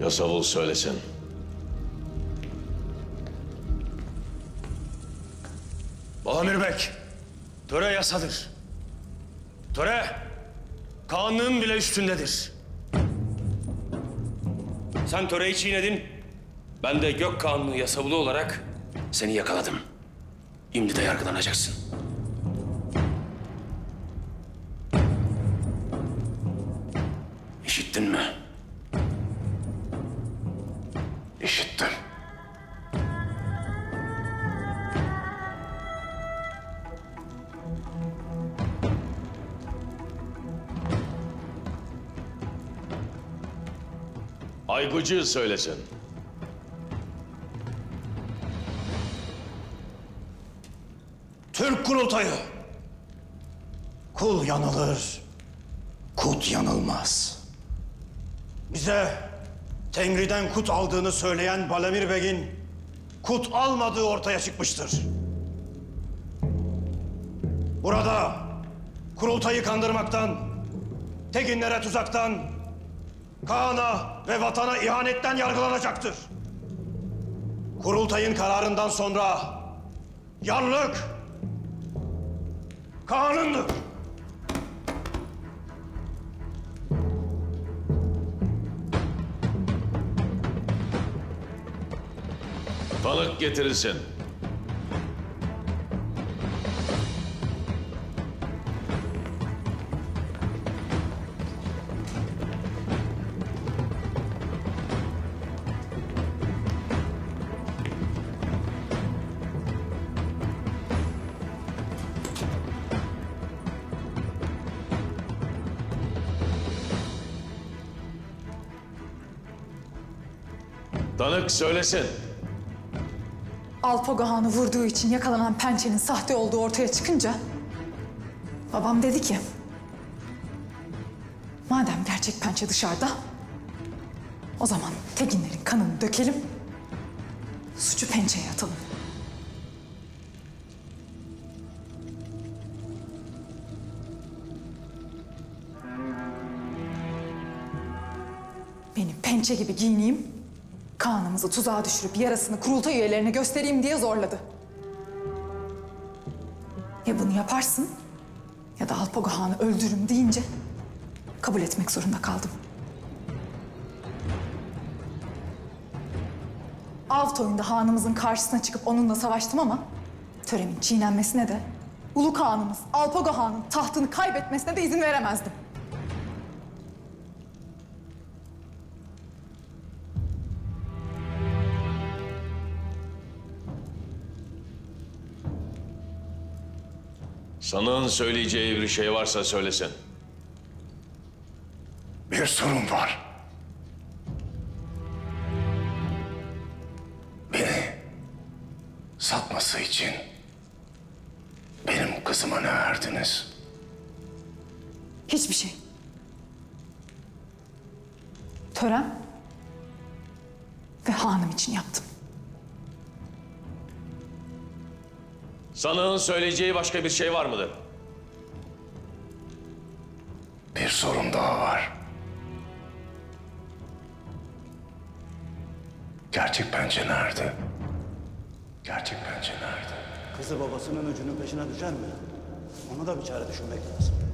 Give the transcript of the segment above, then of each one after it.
Yasavul söylesin. Bahamir Bek, töre yasadır. Töre, kanlığın bile üstündedir. Sen töreyi çiğnedin, ben de gök kanunu yasavulu olarak seni yakaladım. Şimdi de yargılanacaksın. Aygucu söylesin. Türk kurultayı. Kul yanılır, kut yanılmaz. Bize Tengri'den kut aldığını söyleyen Balamir Beg'in kut almadığı ortaya çıkmıştır. Burada kurultayı kandırmaktan, teginlere tuzaktan, Kaan'a ve vatana ihanetten yargılanacaktır. Kurultayın kararından sonra Yanlık kanundur. Tanık getirilsin. Tanık söylesin. Alpago vurduğu için yakalanan pençenin sahte olduğu ortaya çıkınca... Babam dedi ki... Madem gerçek pençe dışarıda... O zaman Teginlerin kanını dökelim... Suçu pençeye atalım. Beni pençe gibi giyineyim, Kaan'ımızı tuzağa düşürüp yarasını kurultay üyelerine göstereyim diye zorladı. Ya bunu yaparsın ya da Alpago Han'ı öldürürüm deyince kabul etmek zorunda kaldım. Av toyunda hanımızın karşısına çıkıp onunla savaştım ama töremin çiğnenmesine de Ulu Kağan'ımız Alpago Han'ın tahtını kaybetmesine de izin veremezdim. Sanığın söyleyeceği bir şey varsa söylesin. Bir sorun var. Beni satması için benim kızıma ne verdiniz? Hiçbir şey. Tören ve hanım için yaptım. Sanığın söyleyeceği başka bir şey var mıdır? Bir sorun daha var. Gerçek pençe nerede? Gerçek pençe nerede? Kızı babasının öcünün peşine düşer mi? Ona da bir çare düşünmek lazım.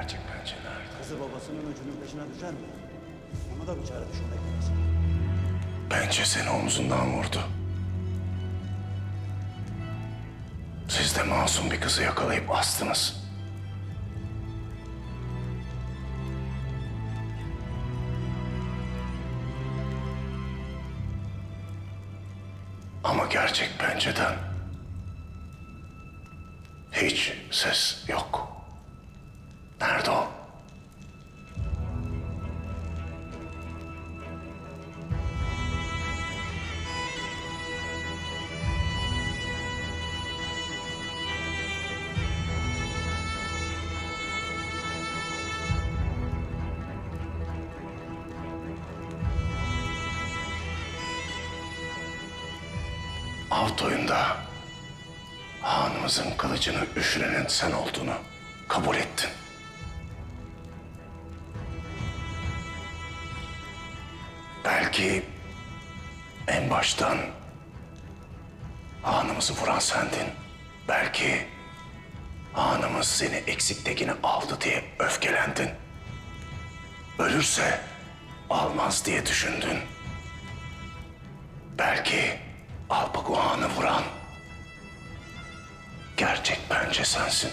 Gerçek pençe nerede? Kızı babasının öcünün peşine düşer mi? Ona da bir çare düşünmek lazım. Pençe seni omzundan vurdu. Siz de masum bir kızı yakalayıp astınız. Ama gerçek pençeden hiç ses yok. Nerede o? Alt hanımızın kılıcını üflenin sen olduğunu kabul ettin. Belki en baştan hanımızı vuran sendin. Belki hanımız seni eksiktekini aldı diye öfkelendin. Ölürse almaz diye düşündün. Belki Alpaguhan'ı vuran gerçek bence sensin.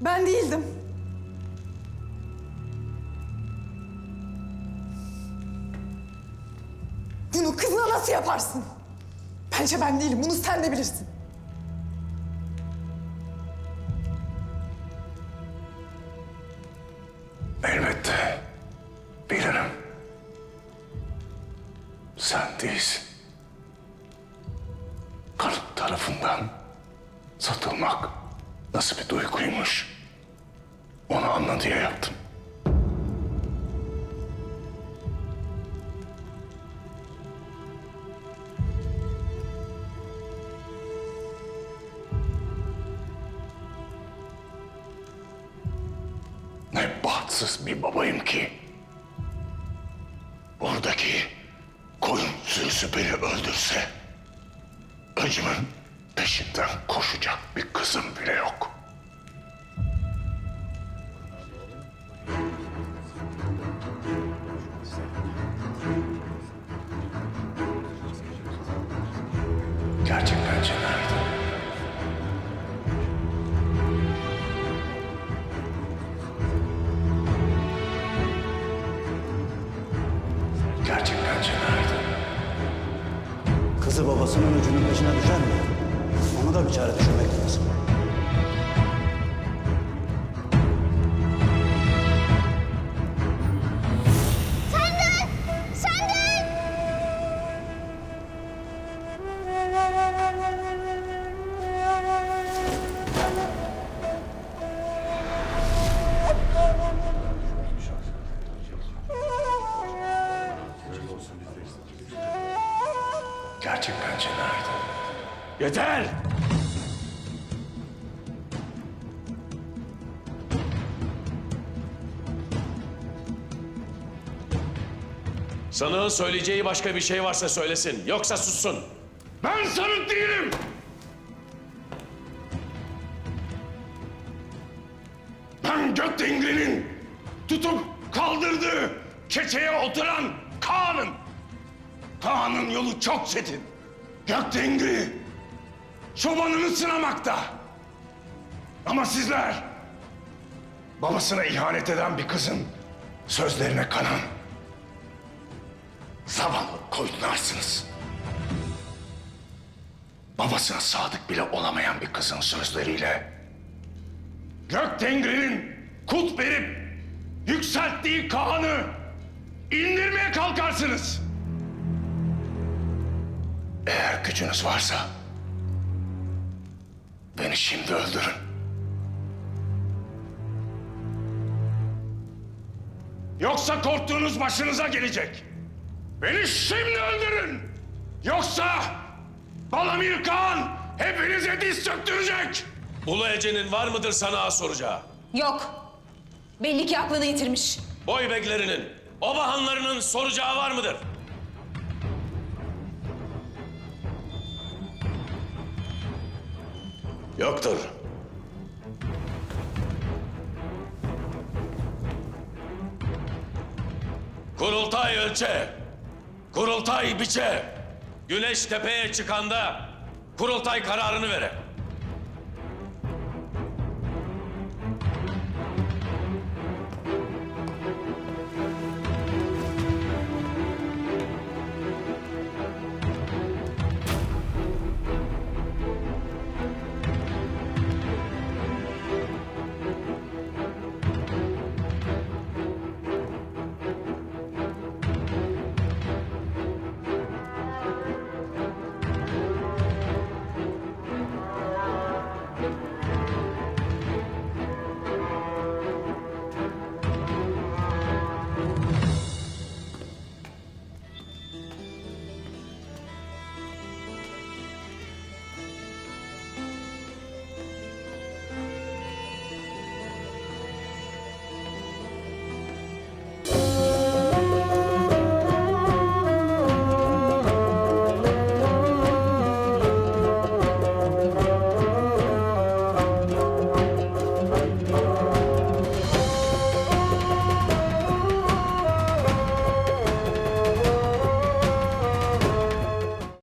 Ben değildim. Bunu kızına nasıl yaparsın? Bence ben değilim. Bunu sen de bilirsin. Elbette bilirim. Sen değilsin. Ne bahtsız bir babayım ki. Oradaki koyun sürüsü beni öldürse... ...acımın peşinden koşacak bir kızım bile yok. Kızı babasının öcünün peşine düşer mi? Onu da bir çare düşünmek lazım. Yeter! Sanığın söyleyeceği başka bir şey varsa söylesin. Yoksa sussun. Ben sanık değilim. Ben Göktengi'nin tutup kaldırdığı keçeye oturan Kaan'ım. Kaan'ın yolu çok çetin. Göktengi çobanını sınamakta. Ama sizler babasına ihanet eden bir kızın sözlerine kanan zavallı koyunlarsınız. Babasına sadık bile olamayan bir kızın sözleriyle Gök Tengri'nin kut verip yükselttiği Kaan'ı indirmeye kalkarsınız. Eğer gücünüz varsa beni şimdi öldürün. Yoksa korktuğunuz başınıza gelecek. Beni şimdi öldürün. Yoksa Balamir Kağan hepinize diz çöktürecek. Ulu Ece'nin var mıdır sana soracağı? Yok. Belli ki aklını yitirmiş. Boy beklerinin, oba hanlarının soracağı var mıdır? Yoktur. Kurultay ölçe, kurultay biçe. Güneş tepeye çıkanda kurultay kararını vere.